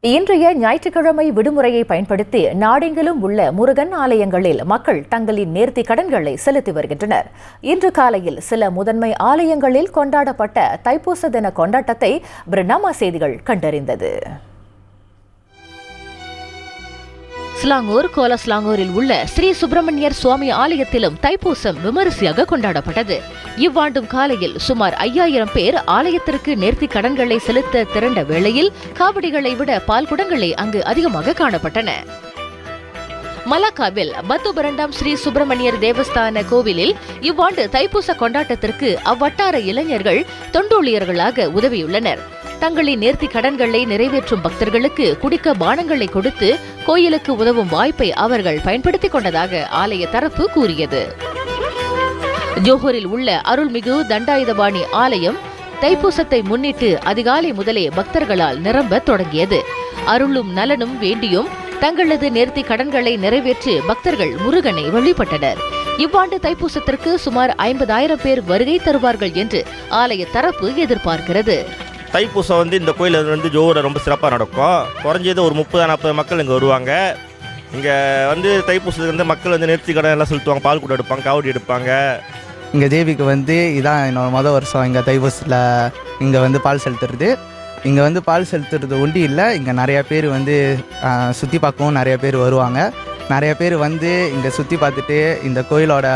இன்றைய ஞாயிற்றுக்கிழமை விடுமுறையை பயன்படுத்தி நாடெங்கிலும் உள்ள முருகன் ஆலயங்களில் மக்கள் தங்களின் நேர்த்தி கடன்களை செலுத்தி வருகின்றனர். இன்று காலையில் சில முதன்மை ஆலயங்களில் கொண்டாடப்பட்ட தைப்பூச தின கொண்டாட்டத்தை பிரினாமா செய்திகள் கண்டறிந்தது. ஸ்லாங்கூர் கோலஸ்லாங்கூரில் உள்ள ஸ்ரீ சுப்பிரமணியர் சுவாமி ஆலயத்திலும் தைப்பூசம் விமரிசையாக கொண்டாடப்பட்டது. இவ்வாண்டும் காலையில் சுமார் ஐயாயிரம் பேர் ஆலயத்திற்கு நேர்த்தி கடன்களை செலுத்த திரண்ட வேளையில் காவடிகளை விட பால் குடங்களே அங்கு அதிகமாக காணப்பட்டன. மலாக்காவில் பத்துபரண்டாம் ஸ்ரீ சுப்பிரமணியர் தேவஸ்தான கோவிலில் இவ்வாண்டு தைப்பூச கொண்டாட்டத்திற்கு அவ்வட்டார இளைஞர்கள் தொண்டூழியர்களாக உதவியுள்ளனர். தங்களின் நேர்த்தி கடன்களை நிறைவேற்றும் பக்தர்களுக்கு குடிக்க பானங்களை கொடுத்து கோயிலுக்கு உதவும் வாய்ப்பை அவர்கள் பயன்படுத்திக் கொண்டதாக ஆலய தரப்பு கூறியது. ஜோஹரில் உள்ள அருள்மிகு தண்டாயுதபாணி ஆலயம் தைப்பூசத்தை முன்னிட்டு அதிகாலை முதலே பக்தர்களால் நிரம்ப தொடங்கியது. அருளும் நலனும் வேண்டியும் தங்களது நேர்த்தி கடன்களை நிறைவேற்றி பக்தர்கள் முருகனை வழிபட்டனர். இவ்வாண்டு தைப்பூசத்திற்கு சுமார் ஐம்பதாயிரம் பேர் வருகை தருவார்கள் என்று ஆலய தரப்பு எதிர்பார்க்கிறது. தைப்பூசம் வந்து இந்த கோயில் வந்து ஜோவில் ரொம்ப சிறப்பாக நடக்கும். குறைஞ்சது ஒரு முப்பது நாற்பது மக்கள் இங்கே வருவாங்க. இங்கே வந்து தைப்பூசத்துக்கு வந்து மக்கள் வந்து நிறுத்தி கடை எல்லாம் செலுத்துவாங்க. பால் கூட எடுப்பாங்க காவடி எடுப்பாங்க. இங்கே தேவிக்கு வந்து இதான் என்னோட மொதல் வருஷம் இங்கே தைப்பூசத்தில் இங்கே வந்து பால் செலுத்துறது. இங்கே வந்து பால் செலுத்துறது ஒண்டி இல்லை. இங்கே நிறையா பேர் வந்து சுற்றி பார்க்கவும் நிறைய பேர் வருவாங்க. நிறைய பேர் வந்து இங்கே சுற்றி பார்த்துட்டு இந்த கோயிலோட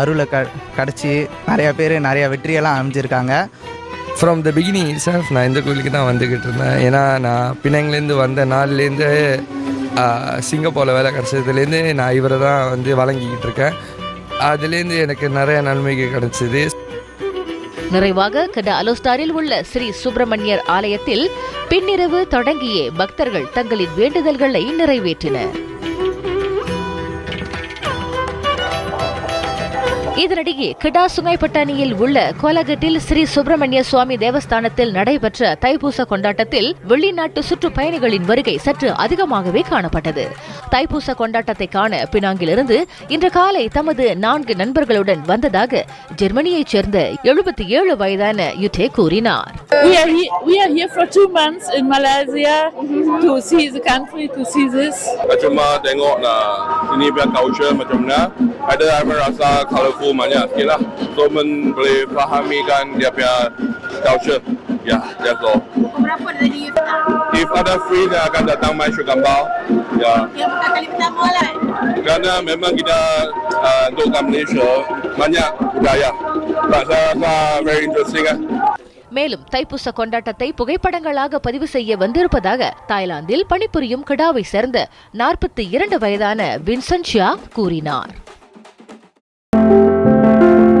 அருளை க கிடச்சி நிறையா பேர் நிறையா வெற்றியெல்லாம் அமைஞ்சிருக்காங்க ஃப்ரம் த பிகினிங் செல்ஃப் நான் இந்த கோயிலுக்கு தான் வந்துக்கிட்டு இருந்தேன். ஏன்னா நான் பின்னங்கலேருந்து வந்த நாள்லேருந்து சிங்கப்பூரில் வேலை கிடச்சதுலேருந்து நான் இவரை தான் வந்து வழங்கிக்கிட்டு இருக்கேன். அதுலேருந்து எனக்கு நிறைய நன்மைகள் கிடச்சிது. நிறைவாக கட அலோஸ்டாரில் உள்ள ஸ்ரீ சுப்பிரமணியர் ஆலயத்தில் பின்னிரவு தொடங்கியே பக்தர்கள் தங்களின் வேண்டுதல்களை நிறைவேற்றினர். இதனிடையே கிடா சுங்கைப்பட்டாணியில் உள்ள கோலகட்டில் ஸ்ரீ சுப்பிரமணிய சுவாமி தேவஸ்தானத்தில் நடைபெற்ற தைப்பூச கொண்டாட்டத்தில் வெளிநாட்டு சுற்றுப்பயணிகளின் வருகை சற்று அதிகமாகவே காணப்பட்டது தைப்பூச கொண்டாட்டத்தை காண பினாங்கிலிருந்து இன்று காலை தமது நான்கு நண்பர்களுடன் வந்ததாக ஜெர்மனியைச் சேர்ந்த எழுபத்தி ஏழு வயதான யுட்டே கூறினார் We are, he- we are here for two months in Malaysia to see the country, to see this. cuma tengok lah sini punya culture macam mana. Ada saya rasa colourful banyak sikit lah. So men boleh fahamikan dia punya culture. Ya, yeah, that's all. Berapa tadi you tak? If ada free, saya akan datang main sugar gambar. Ya, yeah. Yang bukan kali pertama lah. kerana memang kita uh, untuk kat Malaysia banyak budaya. Tak saya rasa very interesting lah. மேலும் தைப்பூச கொண்டாட்டத்தை புகைப்படங்களாக பதிவு செய்ய வந்திருப்பதாக தாய்லாந்தில் பணிபுரியும் கிடாவை சேர்ந்த நாற்பத்தி இரண்டு வயதான வின்சன்ஷியா கூறினார்